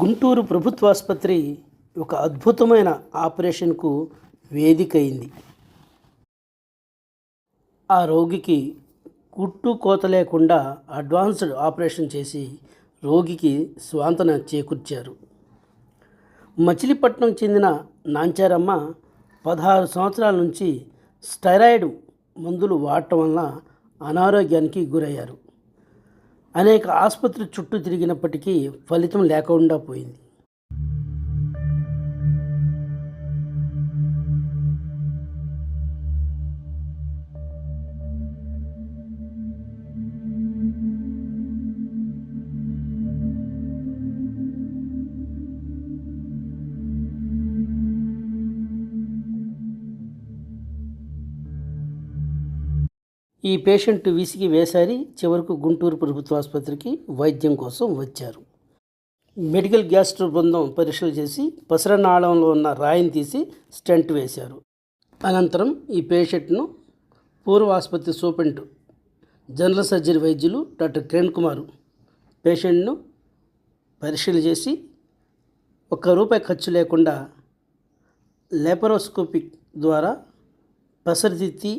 గుంటూరు ప్రభుత్వాసుపత్రి ఒక అద్భుతమైన ఆపరేషన్కు వేదిక అయింది ఆ రోగికి కుట్టు కోత లేకుండా అడ్వాన్స్డ్ ఆపరేషన్ చేసి రోగికి స్వాంతన చేకూర్చారు. మచిలీపట్నం చెందిన నాంచారమ్మ పదహారు సంవత్సరాల నుంచి స్టెరాయిడ్ మందులు వాడటం వల్ల అనారోగ్యానికి గురయ్యారు. అనేక ఆసుపత్రి చుట్టూ తిరిగినప్పటికీ ఫలితం లేకుండా పోయింది. ఈ పేషెంట్ విసిగి వేసారి చివరకు గుంటూరు ప్రభుత్వ ఆసుపత్రికి వైద్యం కోసం వచ్చారు. మెడికల్ గ్యాస్ట్రో బృందం పరీక్షలు చేసి పసరనాళంలో ఉన్న రాయిని తీసి స్టెంట్ వేశారు. అనంతరం ఈ పేషెంట్ను పూర్వ ఆసుపత్రి సూపరింట్ జనరల్ సర్జరీ వైద్యులు డాక్టర్ కిరణ్ కుమార్ పేషెంట్ను పరీక్షలు చేసి ఒక్క రూపాయి ఖర్చు లేకుండా లెపరోస్కోపిక్ ద్వారా పసరిదిద్ది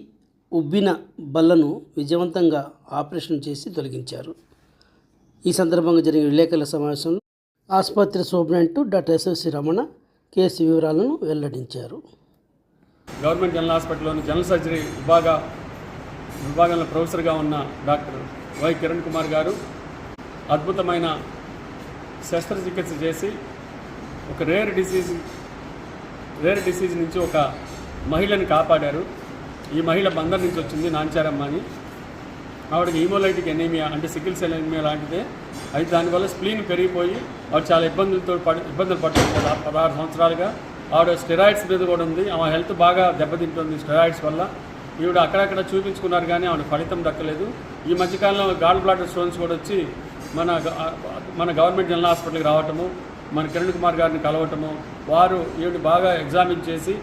ఉబ్బిన బల్లను విజయవంతంగా ఆపరేషన్ చేసి తొలగించారు. ఈ సందర్భంగా జరిగిన విలేకరుల సమావేశంలో ఆసుపత్రి superintendent doctor SSC Ramana case వివరాలను వెల్లడించారు. గవర్నమెంట్ జనరల్ హాస్పిటల్లోని జనరల్ సర్జరీ విభాగ విభాగంలో ప్రొఫెసర్గా ఉన్న డాక్టర్ వై కిరణ్ కుమార్ గారు అద్భుతమైన శస్త్రచికిత్స చేసి ఒక రేర్ డిసీజ్ రేర్ డిసీజ్ నుంచి ఒక మహిళను కాపాడారు. ఈ మహిళ బందర్ నుంచి వచ్చింది నాంచారమ్మ అని. ఆవిడకి హీమోలైటిక్ ఎనీమియా అంటే సికిల్ సెల్ ఎనీమియా లాంటిదే. అయితే దానివల్ల స్ప్లీన్ పెరిగిపోయి ఆవిడ చాలా ఇబ్బందులతో పడి ఇబ్బందులు పడుతుంది కదా పదహారు సంవత్సరాలుగా. ఆవిడ స్టెరాయిడ్స్ మీద కూడా ఉంది. ఆమె హెల్త్ బాగా దెబ్బతింటుంది స్టెరాయిడ్స్ వల్ల. ఈవిడ అక్కడక్కడ చూపించుకున్నారు కానీ ఆవిడ ఫలితం దక్కలేదు. ఈ మధ్యకాలంలో గాల్ బ్లాడర్ స్టోన్స్ కూడా వచ్చి మన మన గవర్నమెంట్ జనరల్ హాస్పిటల్కి రావటము మన కిరణ్ కుమార్ గారిని కలవటము వారు ఈవిడ బాగా ఎగ్జామిన్ చేసి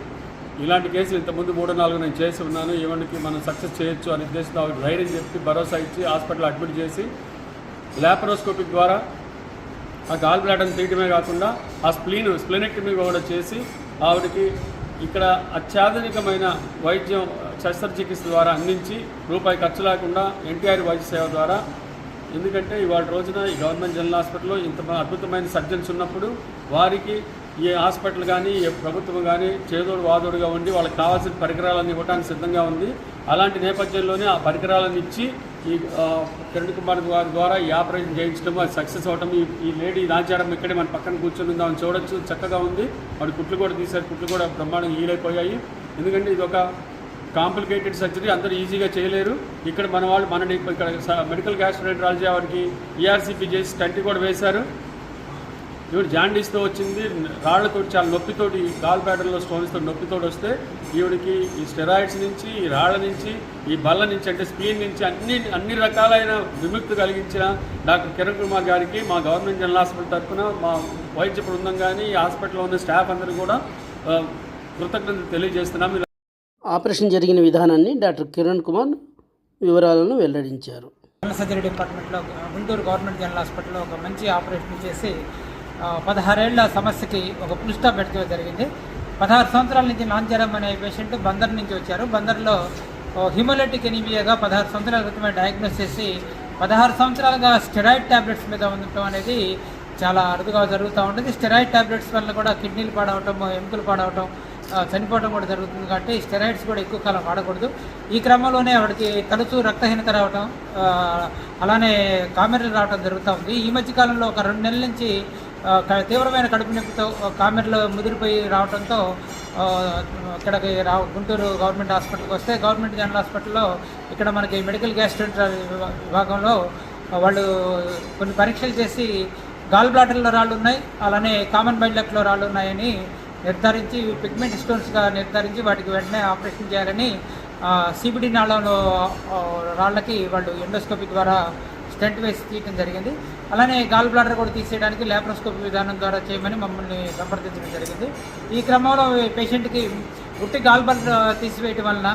ఇలాంటి కేసులు ఇంతకుముందు మూడు నాలుగు నేను చేసి ఉన్నాను. ఈవెంట్కి మనం సక్సెస్ చేయొచ్చు అనే ఉద్దేశంతో ఆవిడ ధైర్యం చెప్పి భరోసా ఇచ్చి హాస్పిటల్ అడ్మిట్ చేసి ల్యాప్రోస్కోపిక్ ద్వారా ఆ గాల్ బ్లాడర్ని తీయటమే కాకుండా ఆ స్ప్లీన్ స్ప్లినెక్టమీ కూడా చేసి ఆవిడకి ఇక్కడ అత్యాధునికమైన వైద్యం శస్త్రచికిత్స ద్వారా అందించి రూపాయి ఖర్చు లేకుండా ఎన్టీఆర్ వైద్య సేవ ద్వారా. ఎందుకంటే ఇవాళ రోజున ఈ గవర్నమెంట్ జనరల్ హాస్పిటల్లో ఇంత అద్భుతమైన సర్జన్స్ ఉన్నప్పుడు వారికి ఏ హాస్పిటల్ కానీ ఏ ప్రభుత్వం కానీ చేదోడు వాదోడుగా ఉండి వాళ్ళకి కావాల్సిన పరికరాలన్నీ ఇవ్వడానికి సిద్ధంగా ఉంది. అలాంటి నేపథ్యంలోనే ఆ పరికరాలను ఇచ్చి ఈ కిరణ్ కుమార్ గారి ద్వారా ఈ ఆపరేషన్ చేయించడం అది సక్సెస్ అవటం. ఈ ఈ లేడీ నాచారం ఇక్కడే మన పక్కన కూర్చొని ఉందామని చూడొచ్చు. చక్కగా ఉంది. వాడి కుట్లు కూడా తీశారు. కుట్లు కూడా బ్రహ్మాండంగా హీలైపోయాయి. ఎందుకంటే ఇది ఒక కాంప్లికేటెడ్ సర్జరీ. అందరూ ఈజీగా చేయలేరు. ఇక్కడ మన వాళ్ళు మన ఇక్కడ స- మెడికల్ గ్యాస్ట్రోఎంట్రాలజీ వారికి ఈఆర్సీపీ చేసి టంటి కూడా వేశారు. ఈవిడ జాండీస్తో వచ్చింది రాళ్ళతో చాలా నొప్పితోటి గాల్ బ్యాటర్లో స్టోన్స్తో నొప్పితోటి వస్తే ఈవిడికి ఈ స్టెరాయిడ్స్ నుంచి ఈ రాళ్ళ నుంచి ఈ బల్ల నుంచి అంటే స్ప్లీన్ నుంచి అన్ని అన్ని రకాలైన విముక్తి కలిగించిన డాక్టర్ కిరణ్ కుమార్ గారికి మా గవర్నమెంట్ జనరల్ హాస్పిటల్ తరఫున మా వైద్య బృందం కానీ ఈ హాస్పిటల్లో ఉన్న స్టాఫ్ అందరూ కూడా కృతజ్ఞతలు తెలియజేస్తున్నాం. ఆపరేషన్ జరిగిన విధానాన్ని డాక్టర్ కిరణ్ కుమార్ వివరాలను వెల్లడించారు. జనరల్ సర్జరీ డిపార్ట్మెంట్లో గుంటూరు గవర్నమెంట్ జనరల్ హాస్పిటల్లో ఒక మంచి ఆపరేషన్ చేసి పదహారేళ్ళ సమస్యకి ఒక ఫుల్ స్టాప్ పెట్టడం జరిగింది. పదహారు సంవత్సరాల నుంచి నాంజరం అనే పేషెంట్ బందర్ నుంచి వచ్చారు. బందర్లో హిమోలెటిక్ ఎనీమియాగా పదహారు సంవత్సరాల క్రితమే డయాగ్నోస్ చేసి పదహారు సంవత్సరాలుగా స్టెరాయిడ్ ట్యాబ్లెట్స్ మీద ఉండటం అనేది చాలా అరుదుగా జరుగుతూ ఉంటుంది స్టెరాయిడ్ ట్యాబ్లెట్స్ వల్ల కూడా కిడ్నీలు పాడవటం ఎముకలు పాడవటం చనిపోవడం కూడా జరుగుతుంది కాబట్టి స్టెరాయిడ్స్ కూడా ఎక్కువ కాలం వాడకూడదు. ఈ క్రమంలోనే ఆవిడకి తరచూ రక్తహీనత రావటం అలానే కామెరలు రావటం జరుగుతూ ఉంది. ఈ మధ్య కాలంలో ఒక రెండు నెలల నుంచి తీవ్రమైన కడుపు నొప్పితో కామెర్లు ముదిరిపోయి రావడంతో ఇక్కడికి రా గుంటూరు గవర్నమెంట్ హాస్పిటల్కి వస్తే గవర్నమెంట్ జనరల్ హాస్పిటల్లో ఇక్కడ మనకి మెడికల్ గ్యాస్ట్రెంటరీ విభాగంలో వాళ్ళు కొన్ని పరీక్షలు చేసి గాల్ బ్లాటర్లో రాళ్ళు ఉన్నాయి అలానే కామన్ బైలెక్లో రాళ్ళు ఉన్నాయని నిర్ధారించి పిగ్మెంట్ స్టోన్స్గా నిర్ధారించి వాటికి వెంటనే ఆపరేషన్ చేయాలని సిబిడి నాళంలో రాళ్ళకి వాళ్ళు ఎండోస్కోపీ ద్వారా స్టెంట్ వేసి తీయటం జరిగింది. అలానే గాల్ బ్లాడర్ కూడా తీసేయడానికి ల్యాప్రోస్కోపీ విధానం ద్వారా చేయమని మమ్మల్ని సంప్రదించడం జరిగింది. ఈ క్రమంలో పేషెంట్కి ఉట్టి గాల్ బ్లాడర్ తీసివేయటం వలన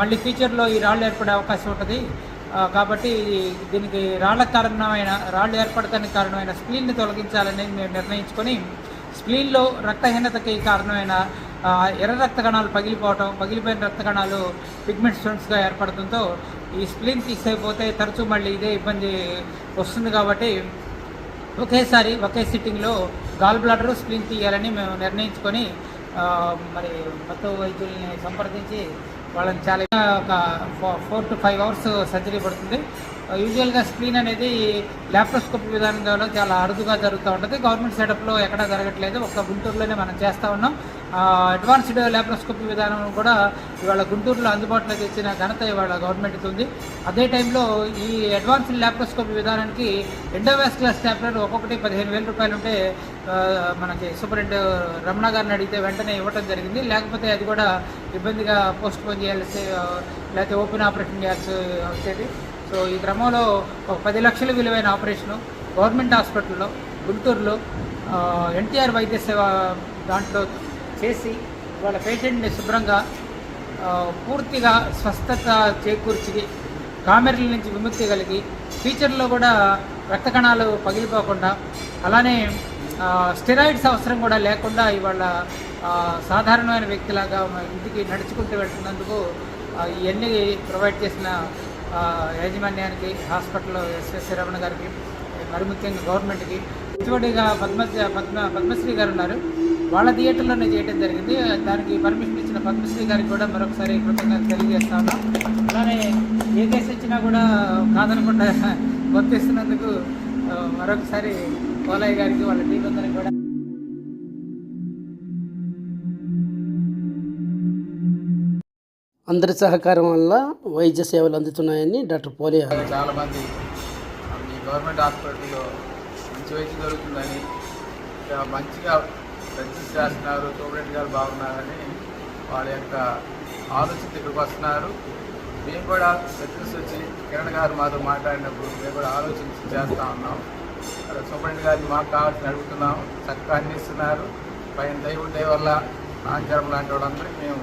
మళ్ళీ ఫ్యూచర్లో ఈ రాళ్ళు ఏర్పడే అవకాశం ఉంటుంది. కాబట్టి దీనికి రాళ్ళ కారణమైన రాళ్ళు ఏర్పడటానికి కారణమైన స్ప్లీన్ని తొలగించాలని మేము నిర్ణయించుకొని స్ప్లీన్లో రక్తహీనతకి కారణమైన ఎర్ర రక్త కణాలు పగిలిపోవటం పగిలిపోయిన రక్త కణాలు పిగ్మెంట్ స్టోన్స్గా ఏర్పడటంతో ఈ స్ప్లిన్ తీసేయకపోతే తరచూ మళ్ళీ ఇదే ఇబ్బంది వస్తుంది కాబట్టి ఒకేసారి ఒకే సిట్టింగ్లో గాల్ బ్లాడర్ స్ప్లిన్ తీయాలని మేము నిర్ణయించుకొని మరి మొత్తం వైద్యుల్ని సంప్రదించి వాళ్ళని చాలా ఒక four to five hours surgery పడుతుంది. యూజువల్గా స్క్రీన్ అనేది ల్యాప్టోస్కోప్పి విధానం ద్వారా చాలా అరుదుగా జరుగుతూ ఉంటుంది. గవర్నమెంట్ సెటప్లో ఎక్కడా జరగట్లేదు. ఒక్క గుంటూరులోనే మనం చేస్తూ ఉన్నాం. అడ్వాన్స్డ్ ల్యాప్రోస్కోపీ విధానం కూడా ఇవాళ గుంటూరులో అందుబాటులో తెచ్చిన ఘనత ఇవాళ గవర్నమెంట్కి ఉంది. అదే టైంలో ఈ అడ్వాన్స్డ్ ల్యాప్రోస్కోపీ విధానానికి ఎండోవాస్కులర్ స్టాప్లర్ ఒక్కొక్కటి పదిహేను వేల రూపాయలు ఉంటే మనకి సూపరింట్ రమణ గారిని అడిగితే వెంటనే ఇవ్వటం జరిగింది. లేకపోతే అది కూడా ఇబ్బందిగా పోస్ట్ పోన్ చేయాల్సి లేకపోతే ఓపెన్ ఆపరేషన్ చేయాల్సి వచ్చేది. సో ఈ క్రమంలో ఒక పది లక్షల విలువైన ఆపరేషను గవర్నమెంట్ హాస్పిటల్లో గుంటూరులో ఎన్టీఆర్ వైద్య సేవ దాంట్లో చేసి వాళ్ళ పేషెంట్ని శుభ్రంగా పూర్తిగా స్వస్థత చేకూర్చి కామెర్ల నుంచి విముక్తి కలిగి ఫ్యూచర్లో కూడా రక్త కణాలు పగిలిపోకుండా అలానే స్టెరాయిడ్స్ అవసరం కూడా లేకుండా ఇవాళ సాధారణమైన వ్యక్తిలాగా ఇంటికి నడుచుకుంటూ వెళ్తున్నందుకు ఇవన్నీ ప్రొవైడ్ చేసిన యాజమాన్యానికి హాస్పిటల్ ఎస్ఎస్ రమణ గారికి మరి ముఖ్యంగా గవర్నమెంట్కి. ఇటువంటిగా పద్మ పద్మ పద్మశ్రీ గారు ఉన్నారు. వాళ్ళ థియేటర్లోనే చేయడం జరిగింది. దానికి పర్మిషన్ ఇచ్చిన పద్మశ్రీ గారికి కూడా మరొకసారి కృతజ్ఞత తెలియజేస్తా ఉన్నాం. అలానే ఏ కేసు ఇచ్చినా కూడా కాదనకుండా వర్తిస్తున్నందుకు మరొకసారి కోలయ్య గారికి వాళ్ళ టీం అందరికి కూడా అందరి సహకారం వల్ల వైద్య సేవలు అందుతున్నాయని డాక్టర్ పోలే చాలా మంది ఈ గవర్నమెంట్ హాస్పిటల్లో మంచి వైద్యం దొరుకుతుందని ఇంకా మంచిగా ప్రాక్టీస్ చేస్తున్నారు సూపరింటెండెంట్ గారు బాగున్నారని వాళ్ళ యొక్క ఆలోచన ఇక్కడికి వస్తున్నారు. మేము కూడా ప్రాక్టీస్ వచ్చి కిరణ్ గారు మాతో మాట్లాడినప్పుడు మేము కూడా ఆలోచించి చేస్తూ ఉన్నాం. అక్కడ గారిని మాకు కావాల్సిన అడుగుతున్నాం చక్కగా అందిస్తున్నారు పైన దైవం దైవల్ల వల్ల నాంచరం లాంటి వాళ్ళందరికీ మేము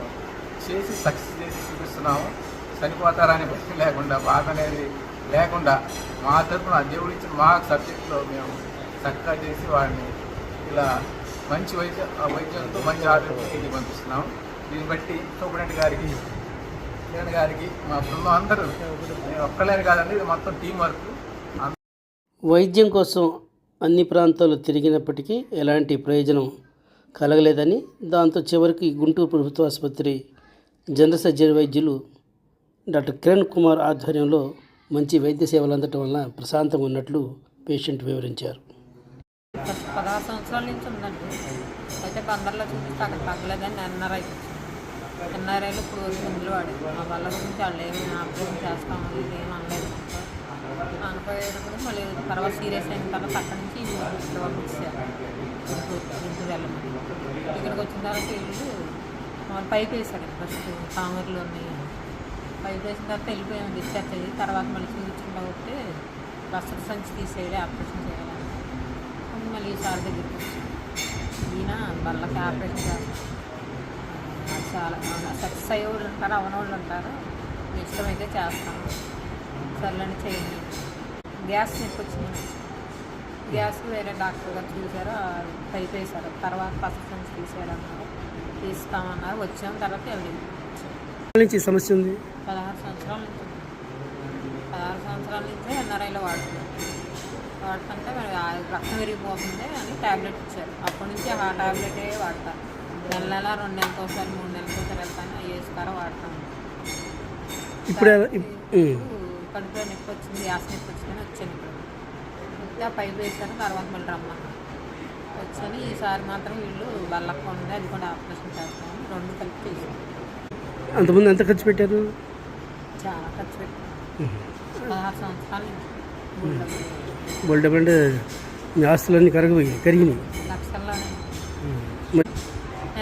చేసి సక్సెస్ చేసి చూపిస్తున్నాము. చనిపోతారనే భయం లేకుండా బాధ అనేది లేకుండా మా తరఫున దేవుడు ఇచ్చిన మా సబ్జెక్ట్లో మేము చక్కగా చేసి వాడిని ఇలా మంచి వైద్య ఆ వైద్యంతో మంచి ఆరోగ్యం పంపిస్తున్నాం దీన్ని బట్టి సూపరింటెండెంట్ గారికి కిరణ్ గారికి మా బృందం అందరూ నేను ఒక్కలేని కాదండి ఇది మొత్తం టీం వర్క్. వైద్యం కోసం అన్ని ప్రాంతాలు తిరిగినప్పటికీ ఎలాంటి ప్రయోజనం కలగలేదని దాంతో చివరికి గుంటూరు ప్రభుత్వ ఆసుపత్రి జనరల్ సర్జరీ వైద్యులు డాక్టర్ కిరణ్ కుమార్ ఆధ్వర్యంలో మంచి వైద్య సేవలు అందటం వల్ల ప్రశాంతంగా ఉన్నట్లు పేషెంట్ వివరించారు. పదహారు సంవత్సరాల నుంచి ఉందండి. అయితే బందర్లో చూపిస్తే అక్కడ తగ్గలేదని ఎన్ఆర్ఐ ఎన్ఆర్ఐలో ఇప్పుడు మందులు వాడారు. మా వాళ్ళ గురించి వాళ్ళు ఏమి ఆపరేషన్ చేస్తాము ఏమి అనలేదు. అనుకోయేటప్పుడు మళ్ళీ తర్వాత సీరియస్ అయిన తర్వాత అక్కడి నుంచి ఇక్కడ గుంటూరు వెళ్ళమని. ఇక్కడికి వచ్చిన తర్వాత వీళ్ళు వాళ్ళు పైకి వేసాడు ఫస్ట్ కాంగర్లు ఉన్నాయి వేసిన తర్వాత వెళ్ళిపోయాము డిశ్చార్జ్ అయ్యి తర్వాత మళ్ళీ చూపించుకుంటా వస్తే బస్సు సంచి తీసేయాలి ఆపరేషన్ చేయాలి మళ్ళీ సార్ దగ్గరికి వచ్చి ఈయన బళ్ళకి ఆపరేషన్ చేస్తారు అది చాలా సక్సెస్ అయ్యే వాళ్ళు ఉంటారు అవన వాళ్ళు ఉంటారు. మీ ఇష్టమైతే చేస్తాను. సర్లని చేయండి. గ్యాస్ నొప్పి వచ్చింది. గ్యాస్ వేరే డాక్టర్ గారు చూశారు పైప్ వేశారు. తర్వాత పసర్ సంచి తీసేయాలన్నారు. తీస్తామన్నారు. వచ్చాం తర్వాత ఎవరి నుంచి సమస్య ఉంది? పదహారు సంవత్సరాల నుంచి. పదహారు సంవత్సరాల నుంచే ఎన్ఆర్ఐలో వాడుతున్నాం. వాడుతుంటే మరి రక్తం విరిగిపోతుంది అని ట్యాబ్లెట్ ఇచ్చారు. అప్పటి నుంచి ఆ ట్యాబ్లెటే వాడతారు నెల నెల రెండు నెలలకు ఒకసారి మూడు నెలలకు ఒకసారి వెళ్తాను. అవి వేసుకారా వాడతాను ఇప్పుడు. కడుపులో నొప్పి వచ్చింది గ్యాస్ నొప్పి వచ్చిందని వచ్చాను ఆ పైపు వేసాను తర్వాత మళ్ళీ రమ్మన్నాను. వచ్చాను ఈసారి మాత్రం వీళ్ళు బల్లక్క ఉంది అది కూడా ఆపరేషన్ చేస్తాను రెండు కలిపి అంతకుముందు ఎంత ఖర్చు పెట్టారు? చాలా ఖర్చు పెట్టాను పదహారు సంవత్సరాల అంటే మీ ఆస్తులన్నీ కరిగిపోయి కరిగినాయి. లక్షల్లోనే.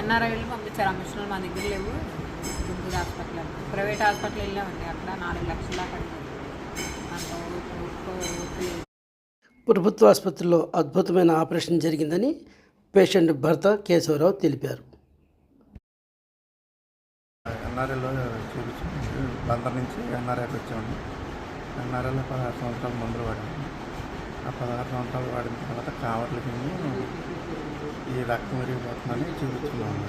ఎన్ఆర్ఐలు పంపించారు ఆ మిషన్లు మా దగ్గర లేవు. గుంటూరు హాస్పిటల్ ప్రైవేట్ హాస్పిటల్ వెళ్ళామండి అక్కడ నాలుగు లక్షల దాకా అంత లేదు ప్రభుత్వ ఆసుపత్రిలో అద్భుతమైన ఆపరేషన్ జరిగిందని పేషెంట్ భర్త కేశవరావు తెలిపారు. ఎన్ఆర్ఐలో చూపించి బందర్ నుంచి ఎన్ఆర్ఐకి వచ్చాము ఎన్ఆర్ఎల్ పదహారు సంవత్సరాల మందులు వాడాము. ఆ పదహారు సంవత్సరాలు వాడిన తర్వాత కావర్లకి ఈ రక్తం విరిగిపోతుందని చూపించుకున్నాము.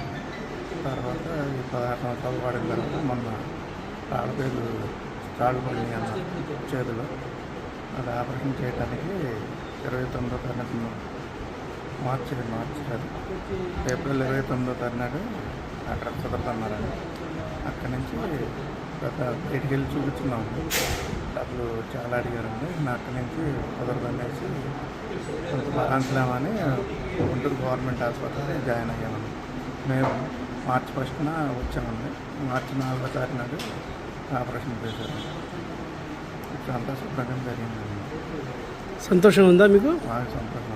తర్వాత ఈ పదహారు సంవత్సరాలు వాడిన తర్వాత మొన్న కాళ్ళపేలు కాళ్ళు పడినాయి అన్న చేతిలో. అది ఆపరేషన్ చేయడానికి ఇరవై తొమ్మిదో తారీఖు మార్చి మార్చి కాదు. ఏప్రిల్ ఇరవై తొమ్మిదో తారీఖు అక్కడ చదువుతున్నారని అక్కడి నుంచి గత బయటికి వెళ్ళి చూపించున్నాము డబ్బులు చాలా అడిగారండి. నా అక్కడి నుంచి కుదరదనేసి కొంత గుంటూరు గవర్నమెంట్ హాస్పిటల్లో జాయిన్ అయ్యామండి. మేము మార్చి ఫస్ట్న వచ్చామండి. మార్చి నాలుగో తారీఖు నాడు ఆపరేషన్ చేశారు. అంతా శుభ్రంగా జరిగిందండి. సంతోషం ఉందా మీకు? బాగా సంతోషం.